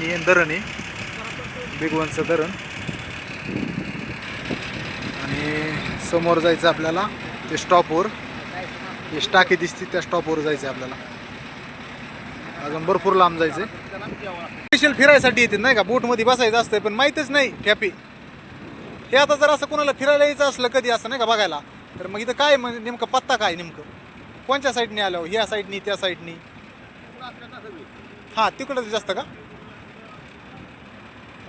पाणी धरण आहे. बिगवनचं धरण. आणि समोर जायचं आपल्याला ते स्टॉपवर हे टाकी दिसते त्या स्टॉपवर जायचं आपल्याला. अजून भरपूर लांब जायचं स्पेशल फिरायसाठी येते नाही का? बोटमध्ये बसायचं असतं पण माहीतच नाही ठॅपी हे आता जर असं कोणाला फिरायला यायचं असलं कधी असं नाही का बघायला तर मग इथं काय म्हणजे नेमकं पत्ता काय नेमकं? कोणत्या साईडने आलं ह्या साईडनी त्या साईडनी हां तिकडंच जास्त का?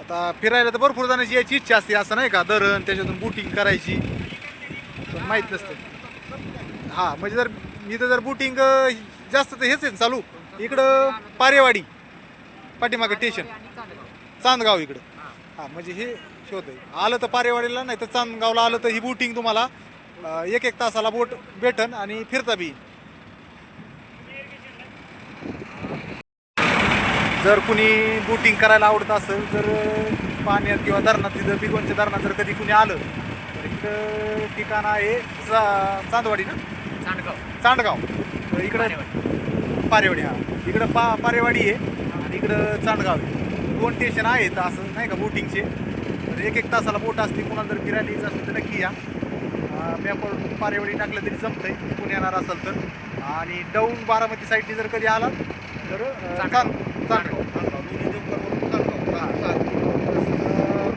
आता फिरायला तर भरपूर जाण्याची याची इच्छा असते असं नाही का? धरण त्याच्यातून बोटिंग करायची. पण माहीत नसतं. हां म्हणजे जर इथं जर बोटिंग जास्त तर हेच आहे चालू. इकडं पारेवाडी पाठीमागं स्टेशन चांदगाव इकडं. हां म्हणजे हे शोध आहे आलं तर पारेवाडीला नाही तर चांदगावला आलं तर ही बोटिंग तुम्हाला एक एक तासाला बोट भेटन आणि फिरता बी जर कुणी बोटिंग करायला आवडत असेल जर पाण्यात किंवा धरणात तिथं बिगवनच्या धरणात जर कधी कुणी आलं तर इकडं ठिकाण आहे चा चांदवाडी ना? चांडगाव. चांडगाव. तर इकडं पारेवाडी. हा. इकडं पा पारेवाडी आहे आणि इकडं चांडगाव आहे. दोन स्टेशन आहेत असं नाही का बोटिंगचे तर एक एक तासाला बोट असते कोणाला जर फिरायला यायचं असेल तर नक्की या. मॅपवर पारेवाडी टाकलं तरी जमतंय कोणी येणार असेल तर. आणि डाऊन बारामती साईडने जर कधी आला तर चांडगाव.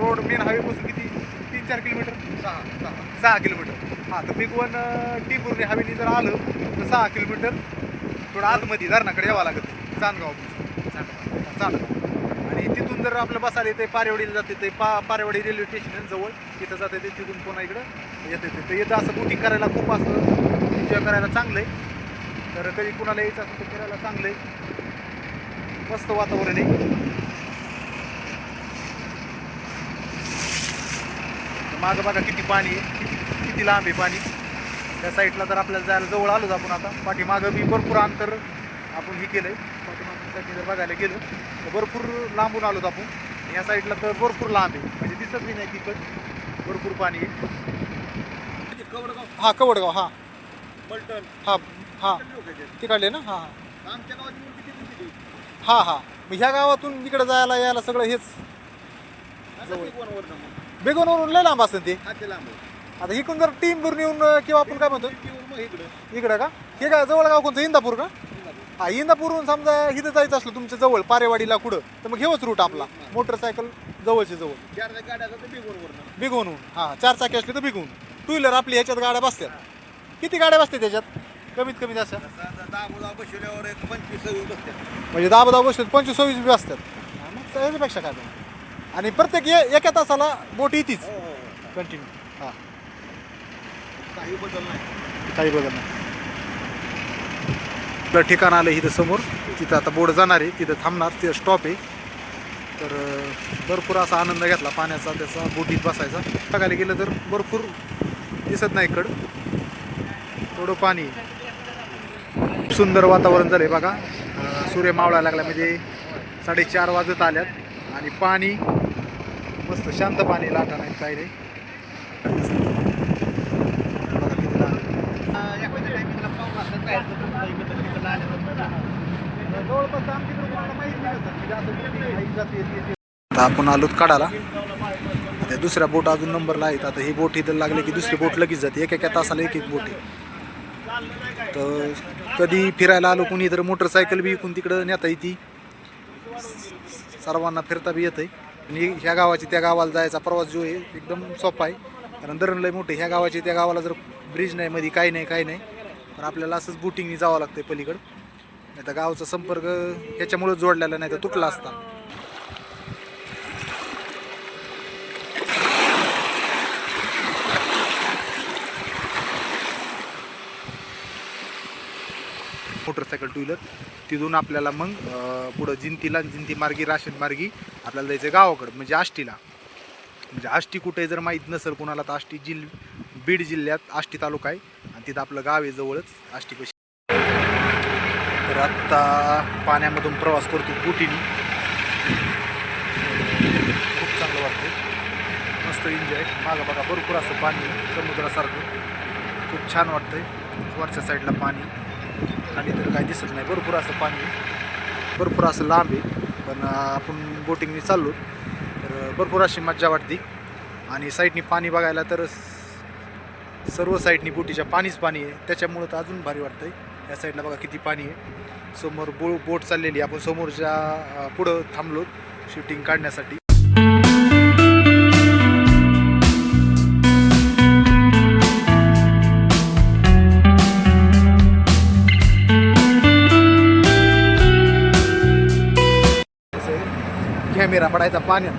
रोड मेन हायवेपासून किती? तीन चार किलोमीटर सहा. किलोमीटर हां तर बिग वन टी पूर्ण हवेली जर आलं तर सहा किलोमीटर थोडं आतमध्ये धरणाकडे यावं लागत. चांदगाव चांदगाव. आणि तिथून जर आपलं बसायला येते पारेवाडीला जाते ते पा पारेवाडी रेल्वे स्टेशन जवळ तिथं जाते ते तिथून पुन्हा इकडं येते ते. तर येतं असं बोटिंग करायला खूप असं एन्जॉय करायला चांगलं आहे तर कधी कुणाला यायचं असेल तर फिरायला चांगलं आहे मस्त वातावरण आहे. मागं बघा किती पाणी आहे किती किती लांब आहे पाणी. त्या साईडला तर आपल्याला जायला जवळ आलोच आपण आता. पाठीमागं बी भरपूर अंतर आपण हे केलं आहे पाठीमागसाठी जर बघायला गेलो तर भरपूर लांबून आलोत आपण. या साईडला तर भरपूर लांब आहे. म्हणजे दिसत बी नाही तिकड. भरपूर पाणी आहे. हा कवडगाव हा. हा हा. तिकडले ना? हा हा. हा मग ह्या गावातून इकडे जायला यायला सगळं हेच. बेगोनवरून लय लांब असतं ते. आता इकडून जर टीम भरून येऊन अं, किंवा आपण काय म्हणतो इकडं. का? हे काय जवळ गाव कोणतं? इंदापूर का? हा इंदापूरहून समजा इथं जायचं असलं तुमच्या जवळ पारेवाडीला कुठं तर मग हेच रूट आपला. मोटरसायकल जवळचे जवळ. बिगवून हा चार चाकी असले तर बिगवून टू व्हीलर आपली ह्याच्यात गाड्या बसतात. किती गाड्या बसतात त्याच्यात? कमीत कमी एक पंचवीस सव्वीस म्हणजे दहा दहा बसतात पंचवीस सव्वीस बी असतात. हा, मग त्याच्यापेक्षा काय. आणि प्रत्येक ए- एका तासाला बोट येतीच. कंटिन्यू हां काही बदल नाही. काही बदल नाही. आपलं ठिकाण आलं इथं समोर. तिथं आता बोर्ड जाणार आहे. तिथं थांबणार. तिथं स्टॉप आहे. तर अं, भरपूर असा आनंद घेतला पाण्याचा त्याचा बोटीत बसायचा. बघायला गेलं तर भरपूर दिसत नाही इकडं. थोडं पाणी. आहे. खूप सुंदर वातावरण झालं आहे बघा सूर्य मावळायला लागला म्हणजे साडेचार वाजत आल्यात. आणि पाणी मस्त शांत पाणी लाटा नाही. काय नाही आता आपण आलोत काढाला त्या दुसऱ्या बोट अजून नंबरला आहेत. आता ही बोट इथं लागले की दुसरी बोट लगेच जाते. एक एका तासाला एक एक बोट आहे. तर कधी फिरायला आलो कुणी तर मोटरसायकल बी इकून तिकडं नेता येते. सर्वांना फिरता बी येतं आणि ह्या गावाची त्या गावाला जायचा प्रवास जो आहे एकदम सोपा आहे. कारण धरण लय मोठे ह्या गावाची त्या गावाला जर ब्रिज नाही मध्ये काही नाही काही नाही पण आपल्याला असंच बोटिंगनी जावं लागतं पलीकडं. नाही तर गावचा संपर्क ह्याच्यामुळं जोडलेला नाही तर तुटला असता. मोटरसायकल टू व्हीलर तिथून आपल्याला मग पुढं जिंतीला जिंती मार्गी राशन मार्गी आपल्याला जायचं गावाकडं म्हणजे आष्टीला. म्हणजे आष्टी कुठे जर माहीत नसेल कोणाला तर आष्टी जिल बीड जिल्ह्यात आष्टी तालुका आहे. आणि तिथं आपलं गाव आहे जवळच आष्टीपाशी तर आत्ता पाण्यामधून प्रवास करतो बोटीने. खूप चांगलं वाटतं मस्त एन्जॉय मागं बघा भरपूर असं पाणी समुद्रासारखं. खूप छान वाटतंय. वरच्या साईडला पाणी. खाली तर काही दिसत नाही. भरपूर असं पाणी आहे. भरपूर असं लांब आहे. पण आपण बोटिंगने चाललो तर भरपूर अशी मज्जा वाटते. आणि साईडनी पाणी बघायला तर सर्व साईडनी बोटीच्या पाणीच पाणी आहे. त्याच्यामुळं तर अजून भारी वाटतं आहे या साईडला बघा किती पाणी आहे. समोर बो बोट चाललेली आहे. आपण समोरच्या पुढं थांबलो शूटिंग काढण्यासाठी. कॅमेरा पडायचा पाण्यात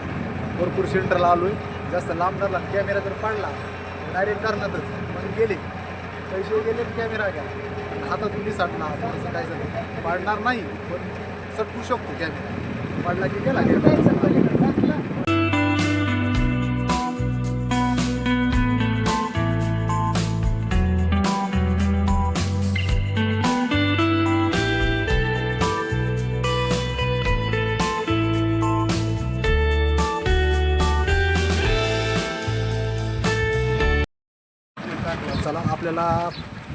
भरपूर आलो आहे जास्त लांब धरला कॅमेरा जर पडला. डायरेक्ट करणारच पण गेले. पैसे गेले कॅमेरा घ्या. हातातून निसटणार असं काय झालं? पाडणार नाही पण सटकू शकतो कॅमेरा. पडला की गेला.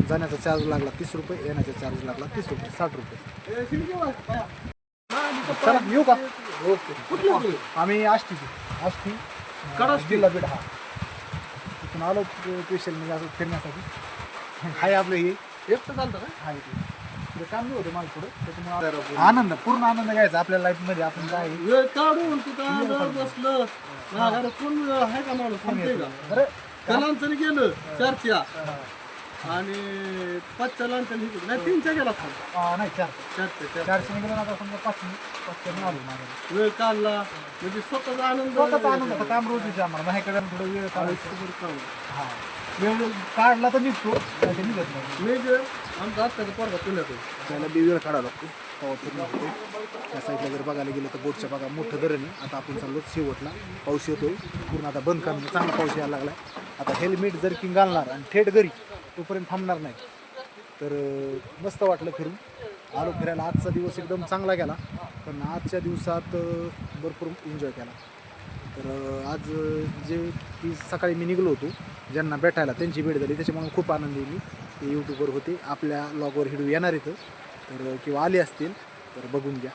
जाण्याचा चार्ज लागला तीस रुपये येण्याचा चार्ज लागला तीस रुपये साठ रुपये. चला येऊ का? ओके. आम्ही आष्टी आष्टी जिल्हा बीड हा. तिथून आलो स्पेशल म्हणजे असं फिरण्यासाठी. हाय आपलं हे. एकटं चालतं का? हाय ते. काम नाही होतं त्याच्यामुळे आनंद पूर्ण आनंद घ्यायचा आपल्या लाईफमध्ये आपण काय काढून तिथं बसलं. कोण आहे का माणूस? कोण गेलं चारच्या आणि पाचच्या लांचं इकडे नाही तीनच्या गेला हा, नाही चार. चार चारशे गेलो ना आता समजा पाचशे पाचशे आलो माझ्या वेळ काढला. म्हणजे स्वतःचा आनंद स्वतःचा आनंद होता काम रोजीचा आम्हाला. माझ्याकडे थोडं वेळ काढायचं. आयुष्यभर काम. हा. वेळ काढला तर निघतो नाही तर निघत नाही. मी जे आमचा आत्ताचा पोरगा पुण्यात आहे. त्याला बी वेळ काढावा लागतो. होते त्या साईडला जर बघायला गेलं तर बोटच्या बघा मोठं धरण आहे आता आपण चाललो शेवटला. पाऊस येतोय. पूर्ण आता बंद करणं चांगला पाऊस यायला लागलाय. आता हेल्मेट जर किंग घालणार आणि थेट घरी तोपर्यंत थांबणार नाही. तर मस्त वाटलं फिरून. आलो फिरायला. आजचा दिवस एकदम चांगला गेला. पण आजच्या दिवसात भरपूर एन्जॉय केला. तर आज जे की सकाळी मी निघलो होतो ज्यांना भेटायला त्यांची भेट झाली. त्याच्यामुळे खूप आनंदी मी. ते यूट्यूबवर होते. आपल्या लॉगवर हिडू येणार इथं. तर किंवा आले असतील तर बघून घ्या.